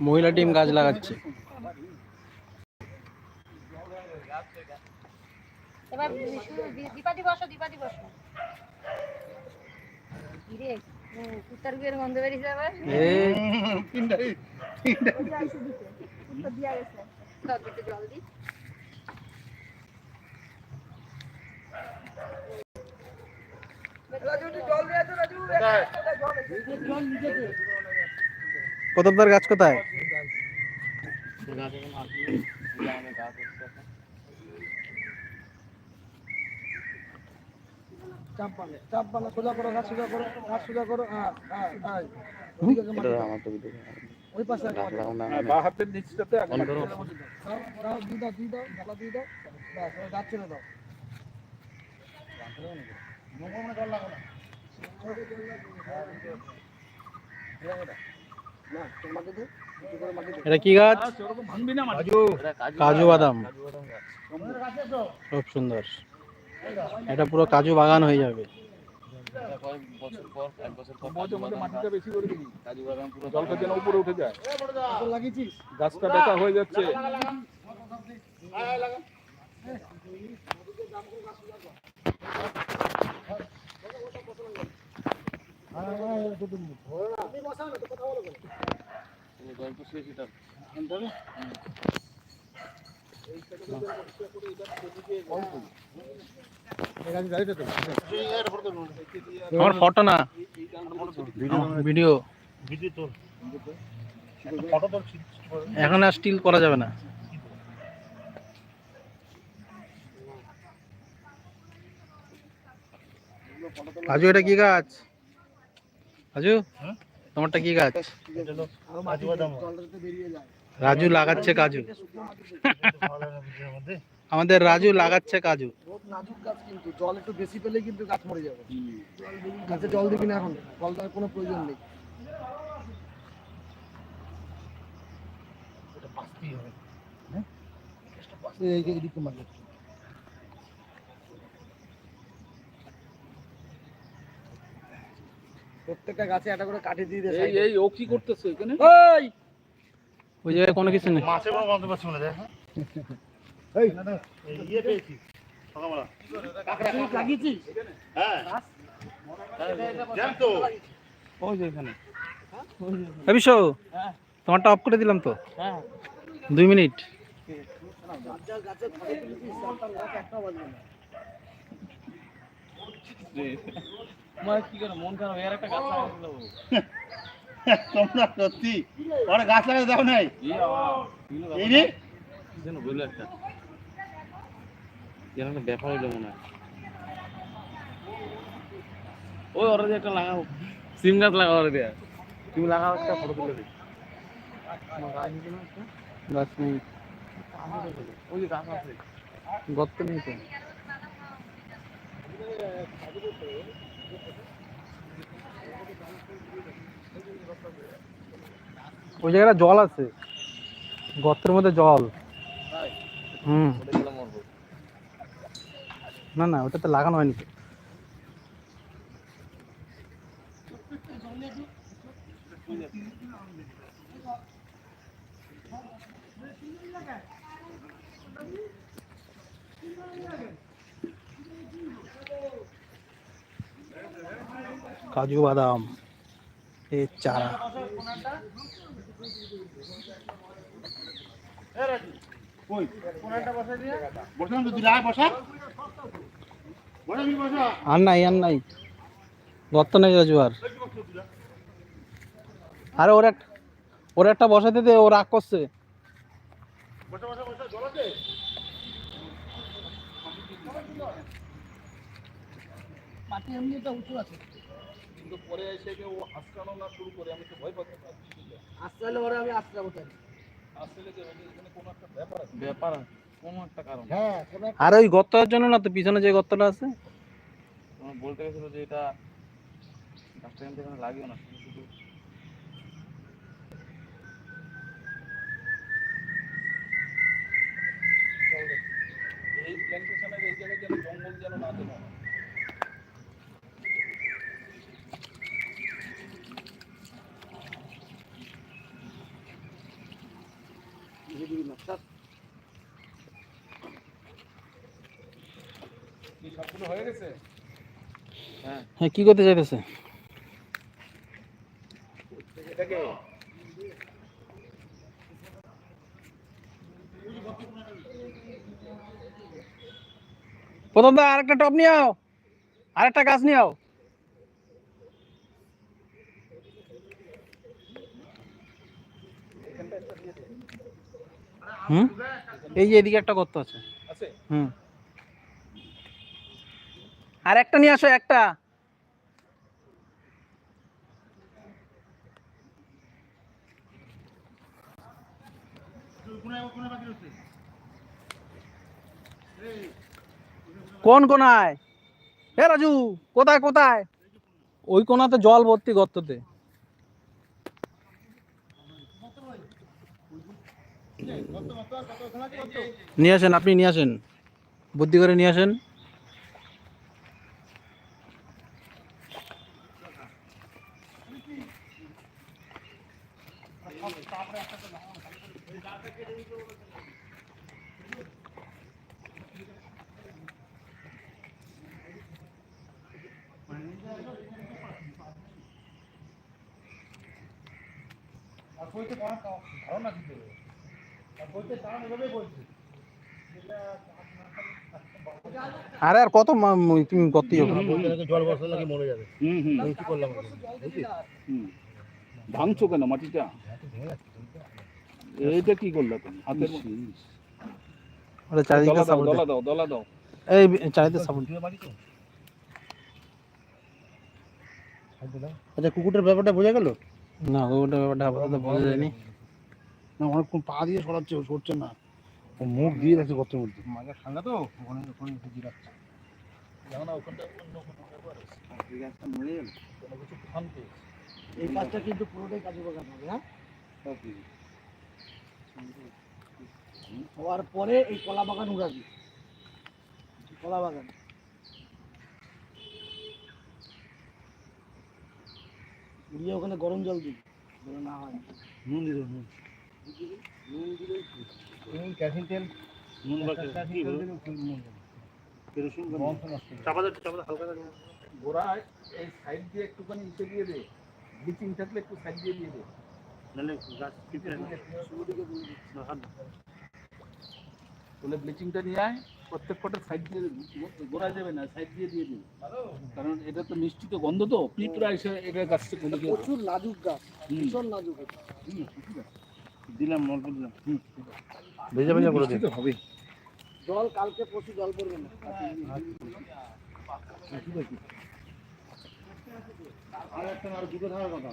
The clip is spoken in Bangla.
মহিলা টিম গাছ লাগাচ্ছে। এবার বিষ্ণু- দীপাদি বসো দীপাদি বসো। কিরে কুত্তার বিয়ের গন্ধ বেরিয়েছে আবার? এই। দাও একটু জল দি। প্রতাপদার গাছ কোথায় চাপ চাপ করো সোজা করো সোজা করো হ্যাঁ হ্যাঁ দাও। ওই পাশে দাও। বাঁ হাতের নিচটাতে দাও, দাও, দিয়ে দাও, দাও, দাও। গাছ ছেড়ে দাও। এটা কি গাছ? কাজু বাদাম। খুব সুন্দর। এটা পুরো কাজু বাগান হয়ে যাবে। গাছটা বেকা হয়ে যাচ্ছে। তো আমার ফটো না ভিডিও এখন আর স্টিল করা যাবে না। রাজু এটা কি গাছ? রাজু তোমারটা কি গাছ? রাজু লাগাচ্ছে কাজু। আমাদের রাজু লাগাচ্ছে কাজু। নাজুক গাছ কিন্তু জল একটু বেশি পেলে কিন্তু গাছ মরে যাবে গাছে জল দিবি না এখন জল দেওয়ার কোনো প্রয়োজন নেই এই- এই- এইদিকে মারবে। প্রত্যেকটা গাছে একটা করে কাঠি দিয়ে দে এই এই ও কি করতেছে এখানে? ওই! ওই জায়গায় কোনো কিছু নেই। এই! কাঁকড়া লাগিয়েছিস? ওই যে এখানে। বিশ্ব! তোমারটা অফ করে দিলাম তো। দুই মিনিট। গাছের তোমরা সত্যি। ওরা গাছ লাগাতে দাও নাই? এই রে ব্যাপার হইল মনে হয়। ওই ওরা একটা লাগাও। সিম গাছ লাগাও ওরা দিয়ে। তুমি লাগাও একটা ফটো তুলে দিই। গাছ নেই। ওই যে গাছ আছে। গর্ত নেই তো। ওই জায়গাটা জল আছে। গর্তের মধ্যে জল। হুম। না না ওটাতে লাগানো হয়নি তো। কাজু বাদাম, এ চারা। আর নাই আর নাই। গর্ত নেই রাজু আর আরে ওর একটা ওর একটা বসাতে দে, ও রাগ করছে। মাটি এমনি তো উঁচু আছে। কিন্তু পরে এসে যে ও হাসকানো না শুরু করে আমি তো ভয় পাচ্ছি। আসতে হলে ওরা আমি আসতে যাব তাই আসলে যে ওদের এখানে কোনো একটা ব্যাপার আছে? ব্যাপার আছে, কোনো একটা কারণ হ্যাঁ আর ওই গর্তটার জন্য না তো পিছনে যে গর্তটা আছে? বলতে গেছিল যে এটা গাছটা এখান লাগিও না শুধু শুধু এই প্ল্যান্টেশনের এই জায়গায় যেন জঙ্গল যেন না হয়। হয়ে হ্যাঁ। কি করতে চাইতেছে? প্রথম দা আরেকটা টপ নিয়ে আও আরেকটা গাছ নিয়ে আও হুম? এই যে এদিকে একটা গর্ত আছে। আছে? হুম। আর একটা নিয়ে আসো, একটা। কোন কোনায়? রাজু, কোথায় কোথায়? ওই কোনাতে জল ভর্তি গর্ততে নিয়ে আসেন, আপনি নিয়ে আসেন। বুদ্ধি করে নিয়ে আসেন। আরে আর কত মা- ম- তুমি করতেই হবে জল বসালে নাকি মরে যাবে। হুম হুম। কি করলাম হুম। ভাঙছো কেন মাটিটা? এইটা কি করলে তুমি? হাতের ওটা চারিদিকে সাপোর্ট দলা দাও দলা দাও। এই চারিদিকে সাপোর্ট আচ্ছা কুকুরটার ব্যাপারটা বোঝা গেল? না ওটা ব্যাপারটা আপাতত বোঝা যায়নি। না অনেকক্ষণ পা দিয়ে সরাচ্ছে সরছে না। ও মুখ দিয়ে রাখছে গর্তের মধ্যে। মাঝে ঠান্ডা তো ওখানে ওখানে ভিজি রাখছে এই কাজটা কিন্তু পুরোটাই কাজু বাগান হবে হ্যাঁ? হওয়ার পরে এই কলা বাগান উড়াবি। কলা বাগান। উড়িয়ে ওখানে গরম জল দিবি যেন না হয়। নুন দিল নুন। নুন ক্যাসিন তেল। নুন বা কেরোসিন চাপা হালকা এই সাইড দিয়ে একটুখানি ইসে দিয়ে দে। ব্লিচিং থাকলে একটু সাইড দিয়ে দিয়ে দে। নালে গাছ তাহলে ব্লিচিংটা নিয়ে আয় প্রত্যেক কটার সাইড দিয়ে গোড়া যাবে না সাইড দিয়ে দিয়ে দিবি কারণ এটা তো মিষ্টি তো গন্ধ তো পিঁপড়া এসে এটা গাছটা গন্ধ প্রচুর লাজুক গাছ হুম। ভীষণ নাজুক এটা। দিলাম অল্প দিলাম। ভেজা ভেজা করে দিতে হবে জল কালকে পরশু জল পড়বে না। আর একটা আর দুটো থাকার কথা।